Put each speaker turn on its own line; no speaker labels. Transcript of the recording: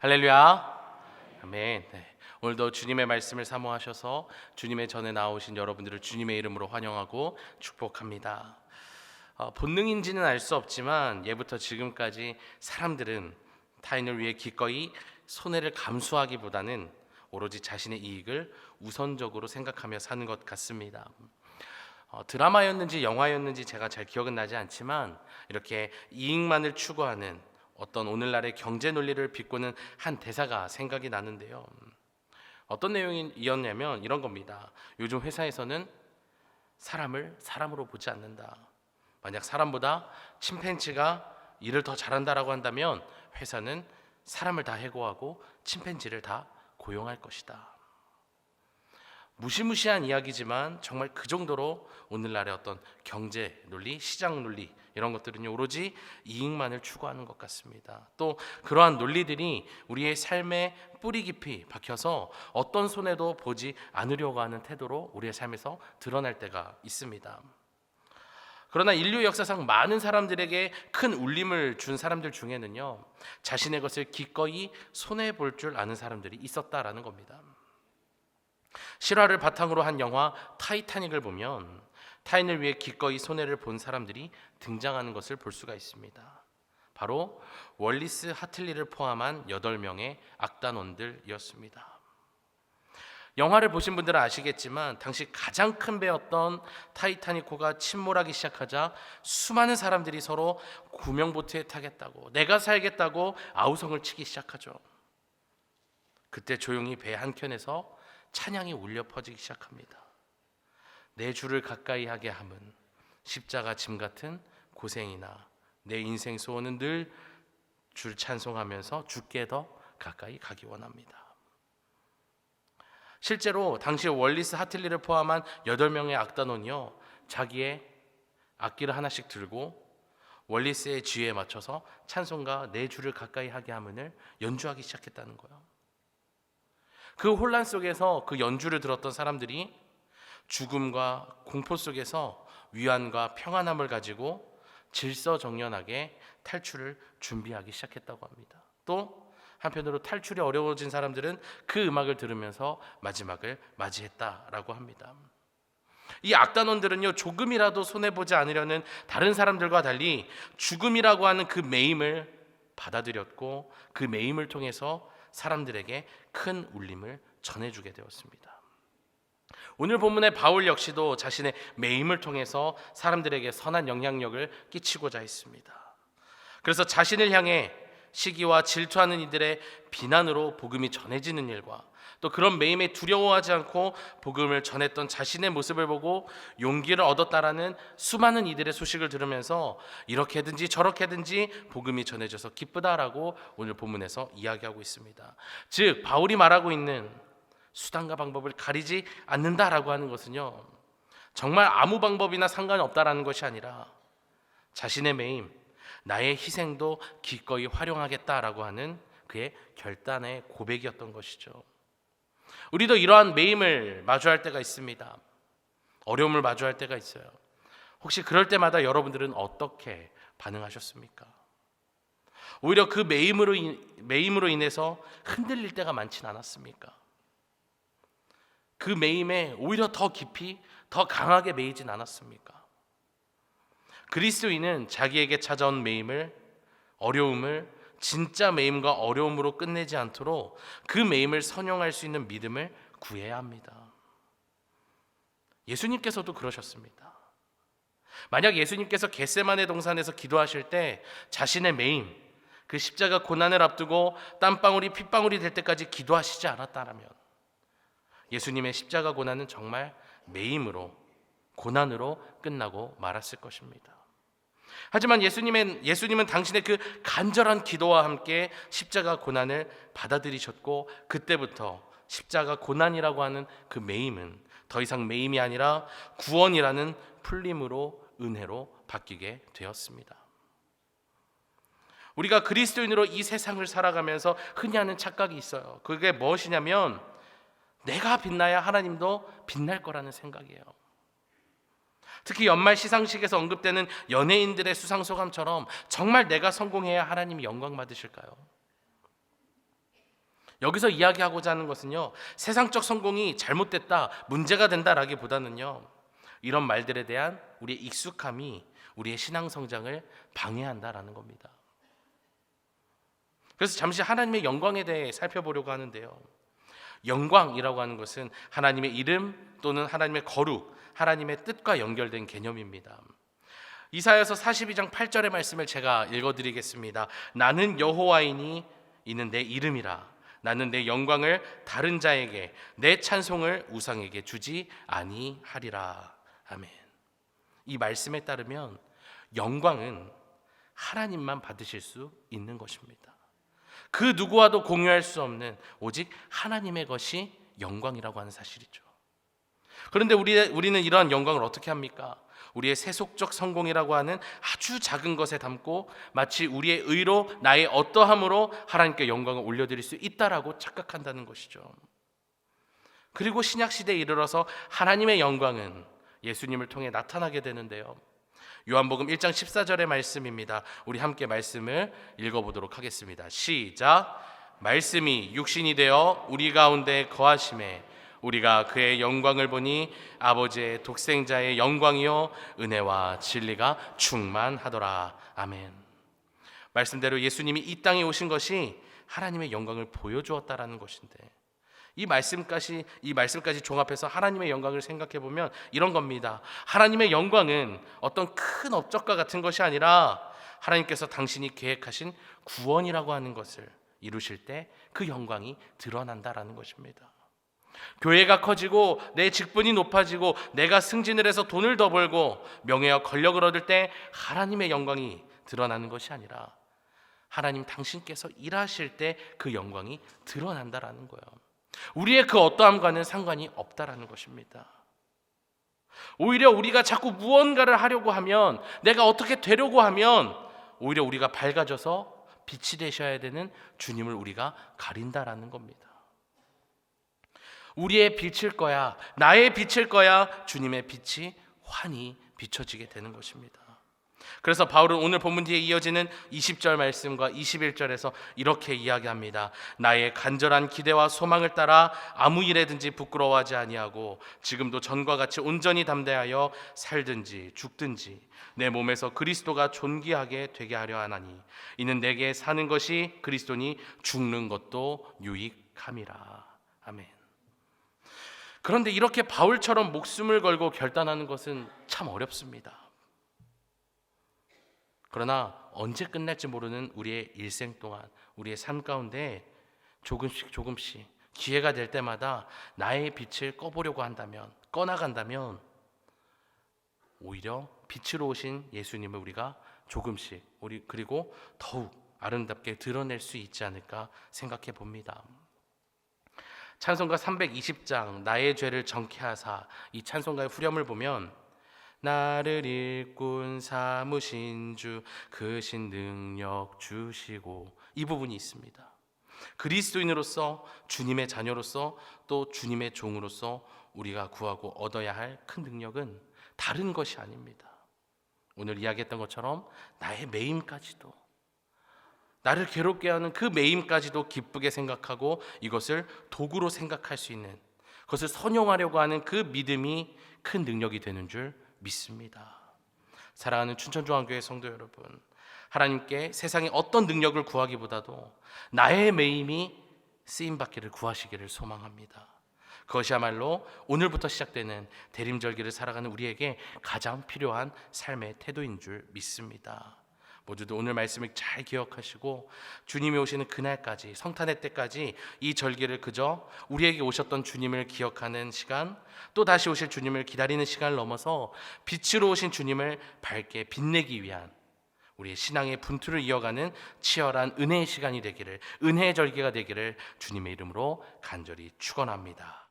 할렐루야. 아멘. 네. 오늘도 주님의 말씀을 사모하셔서 주님의 전에 나오신 여러분들을 주님의 이름으로 환영하고 축복합니다. 어, 본능인지는 알 수 없지만 예부터 지금까지 사람들은 타인을 위해 기꺼이 손해를 감수하기보다는 오로지 자신의 이익을 우선적으로 생각하며 사는 것 같습니다. 어, 드라마였는지 영화였는지 제가 잘 기억은 나지 않지만 이렇게 이익만을 추구하는 어떤 오늘날의 경제 논리를 비꼬는 한 대사가 생각이 나는데요. 어떤 내용이었냐면 이런 겁니다. 요즘 회사에서는 사람을 사람으로 보지 않는다. 만약 사람보다 침팬지가 일을 더 잘한다라고 한다면 회사는 사람을 다 해고하고 침팬지를 다 고용할 것이다. 무시무시한 이야기지만 정말 그 정도로 오늘날의 어떤 경제 논리, 시장 논리 이런 것들은요 오로지 이익만을 추구하는 것 같습니다. 또 그러한 논리들이 우리의 삶에 뿌리 깊이 박혀서 어떤 손해도 보지 않으려고 하는 태도로 우리의 삶에서 드러날 때가 있습니다. 그러나 인류 역사상 많은 사람들에게 큰 울림을 준 사람들 중에는요 자신의 것을 기꺼이 손해 볼 줄 아는 사람들이 있었다라는 겁니다. 실화를 바탕으로 한 영화 타이타닉을 보면 타인을 위해 기꺼이 손해를 본 사람들이 등장하는 것을 볼 수가 있습니다. 바로 월리스 하틀리를 포함한 8명의 악단원들이었습니다. 영화를 보신 분들은 아시겠지만 당시 가장 큰 배였던 타이타닉호가 침몰하기 시작하자 수많은 사람들이 서로 구명보트에 타겠다고 내가 살겠다고 아우성을 치기 시작하죠. 그때 조용히 배 한켠에서 찬양이 울려 퍼지기 시작합니다. 내 주를 가까이 하게 함은 십자가 짐 같은 고생이나 내 인생 소원은 늘 줄 찬송하면서 주께 더 가까이 가기 원합니다. 실제로 당시 월리스 하틀리를 포함한 8명의 악단원이요. 자기의 악기를 하나씩 들고 월리스의 지휘에 맞춰서 찬송가 내 주를 가까이 하게 함을 연주하기 시작했다는 거예요. 그 혼란 속에서 그 연주를 들었던 사람들이 죽음과 공포 속에서 위안과 평안함을 가지고 질서정연하게 탈출을 준비하기 시작했다고 합니다. 또 한편으로 탈출이 어려워진 사람들은 그 음악을 들으면서 마지막을 맞이했다라고 합니다. 이 악단원들은요 조금이라도 손해 보지 않으려는 다른 사람들과 달리 죽음이라고 하는 그 매임을 받아들였고 그 매임을 통해서 사람들에게 큰 울림을 전해주게 되었습니다. 오늘 본문의 바울 역시도 자신의 매임을 통해서 사람들에게 선한 영향력을 끼치고자 했습니다. 그래서 자신을 향해 시기와 질투하는 이들의 비난으로 복음이 전해지는 일과 또 그런 매임에 두려워하지 않고 복음을 전했던 자신의 모습을 보고 용기를 얻었다라는 수많은 이들의 소식을 들으면서 이렇게든지 저렇게든지 복음이 전해져서 기쁘다라고 오늘 본문에서 이야기하고 있습니다. 즉 바울이 말하고 있는 수단과 방법을 가리지 않는다라고 하는 것은요. 정말 아무 방법이나 상관이 없다라는 것이 아니라 자신의 매임, 나의 희생도 기꺼이 활용하겠다라고 하는 그의 결단의 고백이었던 것이죠. 우리도 이러한 매임을 마주할 때가 있습니다. 어려움을 마주할 때가 있어요. 혹시 그럴 때마다 여러분들은 어떻게 반응하셨습니까? 오히려 그 매임으로 매임으로 인해서 흔들릴 때가 많진 않았습니까? 그 매임에 오히려 더 깊이 더 강하게 매이진 않았습니까? 그리스도인은 자기에게 찾아온 매임을 어려움을 진짜 매임과 어려움으로 끝내지 않도록 그 매임을 선용할 수 있는 믿음을 구해야 합니다. 예수님께서도 그러셨습니다. 만약 예수님께서 겟세마네 동산에서 기도하실 때 자신의 매임, 그 십자가 고난을 앞두고 땀방울이 핏방울이 될 때까지 기도하시지 않았다면 예수님의 십자가 고난은 정말 매임으로 고난으로 끝나고 말았을 것입니다. 하지만 예수님은 예수님은 당신의 그 간절한 기도와 함께 십자가 고난을 받아들이셨고 그때부터 십자가 고난이라고 하는 그 매임은 더 이상 매임이 아니라 구원이라는 풀림으로 은혜로 바뀌게 되었습니다. 우리가 그리스도인으로 이 세상을 살아가면서 흔히 하는 착각이 있어요. 그게 무엇이냐면 내가 빛나야 하나님도 빛날 거라는 생각이에요. 특히 연말 시상식에서 언급되는 연예인들의 수상 소감처럼 정말 내가 성공해야 하나님이 영광 받으실까요? 여기서 이야기하고자 하는 것은요. 세상적 성공이 잘못됐다, 문제가 된다라기보다는요. 이런 말들에 대한 우리의 익숙함이 우리의 신앙 성장을 방해한다라는 겁니다. 그래서 잠시 하나님의 영광에 대해 살펴보려고 하는데요. 영광이라고 하는 것은 하나님의 이름 또는 하나님의 거룩, 하나님의 뜻과 연결된 개념입니다. 이사야서 42장 8절의 말씀을 제가 읽어 드리겠습니다. 나는 여호와이니 이는 내 이름이라. 나는 내 영광을 다른 자에게 내 찬송을 우상에게 주지 아니하리라. 아멘. 이 말씀에 따르면 영광은 하나님만 받으실 수 있는 것입니다. 그 누구와도 공유할 수 없는 오직 하나님의 것이 영광이라고 하는 사실이죠. 그런데 우리, 우리는 이러한 영광을 어떻게 합니까? 우리의 세속적 성공이라고 하는 아주 작은 것에 담고 마치 우리의 의로 나의 어떠함으로 하나님께 영광을 올려드릴 수 있다라고 착각한다는 것이죠. 그리고 신약 시대에 이르러서 하나님의 영광은 예수님을 통해 나타나게 되는데요. 요한복음 1장 14절의 말씀입니다. 우리 함께 말씀을 읽어보도록 하겠습니다. 시작. 말씀이 육신이 되어 우리 가운데 거하심에 우리가 그의 영광을 보니 아버지의 독생자의 영광이요 은혜와 진리가 충만하더라. 아멘. 말씀대로 예수님이 이 땅에 오신 것이 하나님의 영광을 보여주었다라는 것인데 이 말씀까지 이 말씀까지 종합해서 하나님의 영광을 생각해 보면 이런 겁니다. 하나님의 영광은 어떤 큰 업적과 같은 것이 아니라 하나님께서 당신이 계획하신 구원이라고 하는 것을 이루실 때 그 영광이 드러난다라는 것입니다. 교회가 커지고 내 직분이 높아지고 내가 승진을 해서 돈을 더 벌고 명예와 권력을 얻을 때 하나님의 영광이 드러나는 것이 아니라 하나님 당신께서 일하실 때 그 영광이 드러난다라는 거예요. 우리의 그 어떠함과는 상관이 없다라는 것입니다. 오히려 우리가 자꾸 무언가를 하려고 하면 내가 어떻게 되려고 하면 오히려 우리가 밝아져서 빛이 되셔야 되는 주님을 우리가 가린다라는 겁니다. 우리의 빛일 거야, 나의 빛일 거야, 주님의 빛이 환히 비춰지게 되는 것입니다. 그래서 바울은 오늘 본문 뒤에 이어지는 20절 말씀과 21절에서 이렇게 이야기합니다. 나의 간절한 기대와 소망을 따라 아무 일에든지 부끄러워하지 아니하고 지금도 전과 같이 온전히 담대하여 살든지 죽든지 내 몸에서 그리스도가 존귀하게 되게 하려 하나니 이는 내게 사는 것이 그리스도니 죽는 것도 유익함이라. 아멘. 그런데 이렇게 바울처럼 목숨을 걸고 결단하는 것은 참 어렵습니다. 그러나 언제 끝날지 모르는 우리의 일생 동안 우리의 삶 가운데 조금씩 조금씩 기회가 될 때마다 나의 빛을 꺼보려고 한다면 꺼나간다면 오히려 빛으로 오신 예수님을 우리가 조금씩 우리 그리고 더욱 아름답게 드러낼 수 있지 않을까 생각해 봅니다. 찬송가 320장 나의 죄를 정케 하사 이 찬송가의 후렴을 보면 나를 일꾼 삼으신 주 그신 능력 주시고 이 부분이 있습니다. 그리스도인으로서 주님의 자녀로서 또 주님의 종으로서 우리가 구하고 얻어야 할 큰 능력은 다른 것이 아닙니다. 오늘 이야기했던 것처럼 나의 매임까지도 나를 괴롭게 하는 그 매임까지도 기쁘게 생각하고 이것을 도구로 생각할 수 있는 그것을 선용하려고 하는 그 믿음이 큰 능력이 되는 줄 믿습니다. 사랑하는 춘천중앙교회 성도 여러분, 하나님께 세상의 어떤 능력을 구하기보다도 나의 매임이 쓰임 받기를 구하시기를 소망합니다. 그것이야말로 오늘부터 시작되는 대림절기를 살아가는 우리에게 가장 필요한 삶의 태도인 줄 믿습니다. 모두도 오늘 말씀을 잘 기억하시고 주님이 오시는 그날까지 성탄의 때까지 이 절기를 그저 우리에게 오셨던 주님을 기억하는 시간 또 다시 오실 주님을 기다리는 시간을 넘어서 빛으로 오신 주님을 밝게 빛내기 위한 우리의 신앙의 분투를 이어가는 치열한 은혜의 시간이 되기를 은혜의 절기가 되기를 주님의 이름으로 간절히 축원합니다.